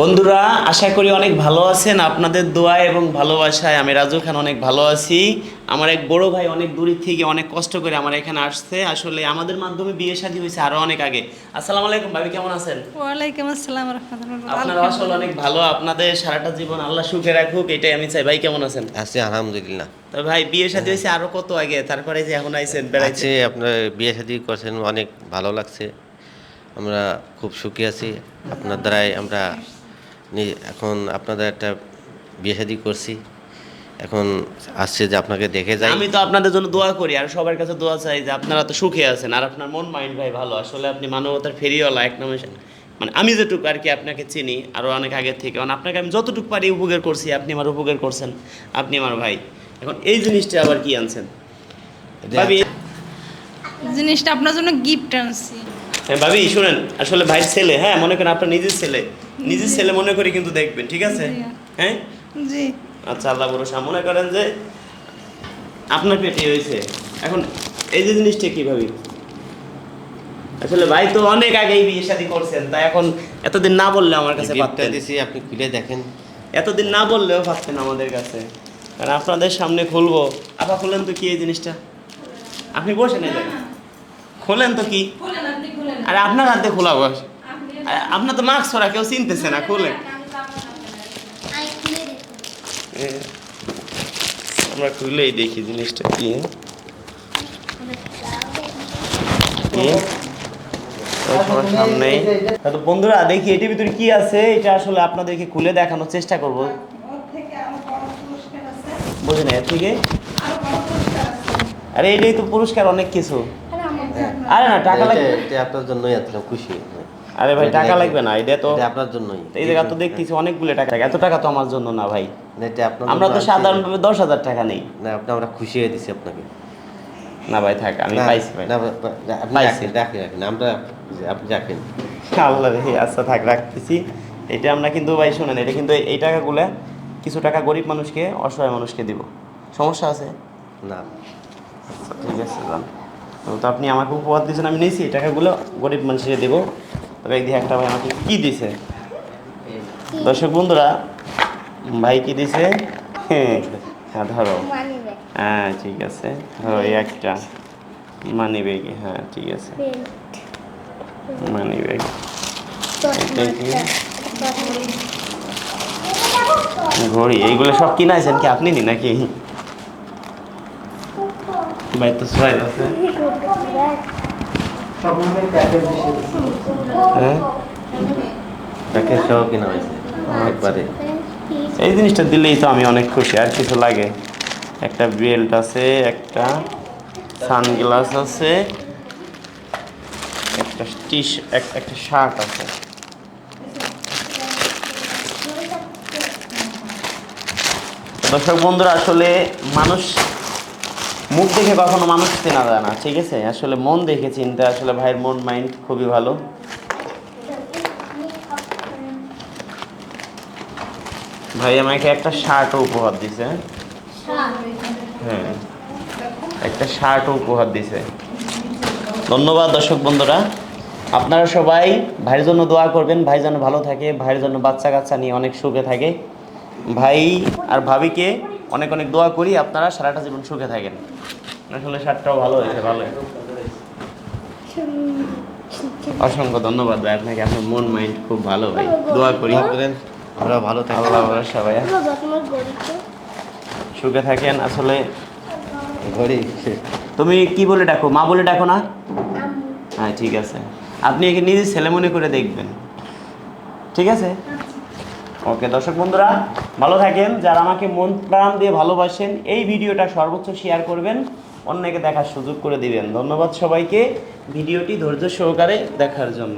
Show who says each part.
Speaker 1: বন্ধুরা আশা করি অনেক ভালো আছেন। আপনাদের দোয়া এবং ভালোবাসায় আমি রাজু খান অনেক ভালো আছি। আমার এক বড় ভাই অনেক দূরের থেকে অনেক কষ্ট করে আমার এখানে আসছে। আসলে আমাদের মাধ্যমে বিয়ে শাদী হয়েছে আরও অনেক আগে। আসসালামু আলাইকুম ভাবি কেমন আছেন?
Speaker 2: ওয়ালাইকুম আসসালাম রহমতুল্লাহ
Speaker 1: আপনার আসলে অনেক ভালো। আপনাদের সারাটা জীবন আল্লাহ সুখে রাখুক এটাই আমি চাই। ভাই কেমন আছেন?
Speaker 3: আছি আলহামদুলিল্লাহ।
Speaker 1: তবে ভাই বিয়ে শাদী হয়েছে আরও কত আগে? তারপরে যে এখন আইছেন বেড়াইছে
Speaker 3: আপনার বিয়ে শাদী করছেন অনেক ভালো লাগছে। আমরা খুব সুখী আছি। আপনার দ্বারাই আমরা এখন আপনাদের একটা বিয়ে শাদী করছি। এখন আসছে যে আপনাকে দেখে যাই।
Speaker 1: আমি তো আপনাদের জন্য দোয়া করি আর সবার কাছে দোয়া চাই যে আপনারা তো সুখে আছেন আর আপনার মন মাইন্ড ভাই ভালো। আসলে আপনি মানবতার ফেরিওয়ালা এক নামে মানে আমি যেটুকু আর কি আপনাকে চিনি আরও অনেক আগের থেকে কারণ আপনাকে আমি যতটুকু পারি উপকার করছি আপনি আমার উপকার করছেন আপনি আমার ভাই। এখন এই জিনিসটা আবার কি আনছেন?
Speaker 2: জিনিসটা আপনার জন্য গিফট আনছি।
Speaker 1: হ্যাঁ ভাবি শুনেন আসলে ভাইয়ের ছেলে হ্যাঁ মনে করেন আপনার নিজের ছেলে। নিজের ছেলে মনে করে কিন্তু দেখবেন ঠিক আছে? হ্যাঁ?
Speaker 2: জি।
Speaker 1: আচ্ছা আল্লাহ ভরসা। মনে করেন যে আপনার পেটে হয়েছে। এখন এই যে জিনিসটা কি ভাবি? আসলে ভাই তো অনেক আগেই বিয়ে শাদী করছেন তাই এখন এতদিন না বললে আমার কাছে পারতেন।
Speaker 3: দিছি আপনি খুলে দেখেন।
Speaker 1: এতদিন না বললেও পারতেন আমাদের কাছে। কারণ আপনাদের সামনে খুলবো। আপা খুলেন তো কি এই জিনিসটা? আপনি বসে নেই খোলেন তো কি? আরে আপনার হাতে খোলা বস আপনার তো মাস্ক ছড়া কেউ চিনতেছে না খুলেন এ, আমরা খুলেই দেখি জিনিসটা কি। তো বন্ধুরা দেখি এটির ভিতরে কি আছে? এটা আসলে আপনাদেরকে খুলে দেখানোর চেষ্টা করব। বুঝলেন এর থেকে? আরে এটাই তো পুরস্কার অনেক কিছু। আরে না টাকা লাগবে।
Speaker 3: এটা আপনার জন্যই এত খুশি।
Speaker 1: আরে ভাই টাকা লাগবে না এটা তো
Speaker 3: আপনার জন্যই।
Speaker 1: এই জায়গা তো দেখতেছি অনেকগুলো টাকা লাগে। এত টাকা তো আমার জন্য না ভাই।
Speaker 3: এটা আপনার
Speaker 1: আমরা তো সাধারণভাবে দশ হাজার টাকা নেই।
Speaker 3: না আপনি আমরা খুশি হয়ে দিছি আপনাকে।
Speaker 1: না ভাই থাক আমি পাইছি ভাই। পাইছি।
Speaker 3: রাখেন আমরা আপনি রাখেন।
Speaker 1: আল্লাহ রে আচ্ছা থাক রাখতেছি। এটা আমরা কিন্তু ভাই শোনেন এটা কিন্তু এই টাকাগুলো কিছু টাকা গরিব মানুষকে অসহায় মানুষকে দিব। সমস্যা আছে?
Speaker 3: না।
Speaker 1: আচ্ছা, ঠিক আছে তো আপনি আমাকে উপহার দিয়েছেন আমি নিয়েছি এই টাকাগুলো গরিব মানুষকে দেবো। তবে একদিকে একটা ভাই আমাকে কী দিছে দর্শক বন্ধুরা ভাই কী দিছে হ্যাঁ ধরো। হ্যাঁ ঠিক আছে। ধরো এই একটা। মানি ব্যাগ হ্যাঁ ঠিক আছে। মানি ব্যাগ ঘড়ি এইগুলো সব কিনাইছেন কি আপনি নি নাকি? আছে হ্যাঁ?
Speaker 3: প্যাকেজ সহ কিনা হয়েছে একবারে।
Speaker 1: এই জিনিসটা দিলেই তো আমি অনেক খুশি আর কিছু লাগে। একটা বেল্ট আছে একটা সানগ্লাস আছে একটা টি একটা শার্ট আছে। দর্শক বন্ধুরা আসলে মানুষ মুখ দেখে কখনো মানুষ চেনা যায় না, ঠিক আছে? আসলে মন দেখে চিনতে, আসলে ভাইয়ের মন, মাইন্ড খুবই ভালো। ভাই আমাকে একটা শার্টও উপহার দিছে। হ্যাঁ একটা শার্টও উপহার দিছে। ধন্যবাদ দর্শক বন্ধুরা। আপনারা সবাই ভাইয়ের জন্য দোয়া করবেন, ভাই যেন ভালো থাকে, ভাইয়ের জন্য বাচ্চা কাচ্চা নিয়ে অনেক সুখে থাকে। ভাই আর ভাবিকে অনেক অনেক দোয়া করি আপনারা সারাটা জীবন সুখে থাকেন। আসলে শার্টটাও ভালো হয়েছে ভালো অসংখ্য ধন্যবাদ ভাই আপনাকে আপনার মন মাইন্ড খুব ভালো ভাই। দোয়া করি।
Speaker 3: আমরা ভালো থাকি
Speaker 1: আল্লাহ ভাইয়া সুখে থাকেন আসলে
Speaker 3: ঘড়ি
Speaker 1: তুমি কি বলে ডাকো? মা বলে ডাকো না? হ্যাঁ ঠিক আছে। আপনি একে নিজে ছেলে মনে করে দেখবেন। ঠিক আছে? ওকে দর্শক বন্ধুরা ভালো থাকেন, যারা আমাকে মন প্রাণ দিয়ে ভালোবাসেন, এই ভিডিওটা সর্বোচ্চ শেয়ার করবেন, অন্যকে দেখার সুযোগ করে দিবেন। ধন্যবাদ সবাইকে, ভিডিওটি ধৈর্য সহকারে দেখার জন্য।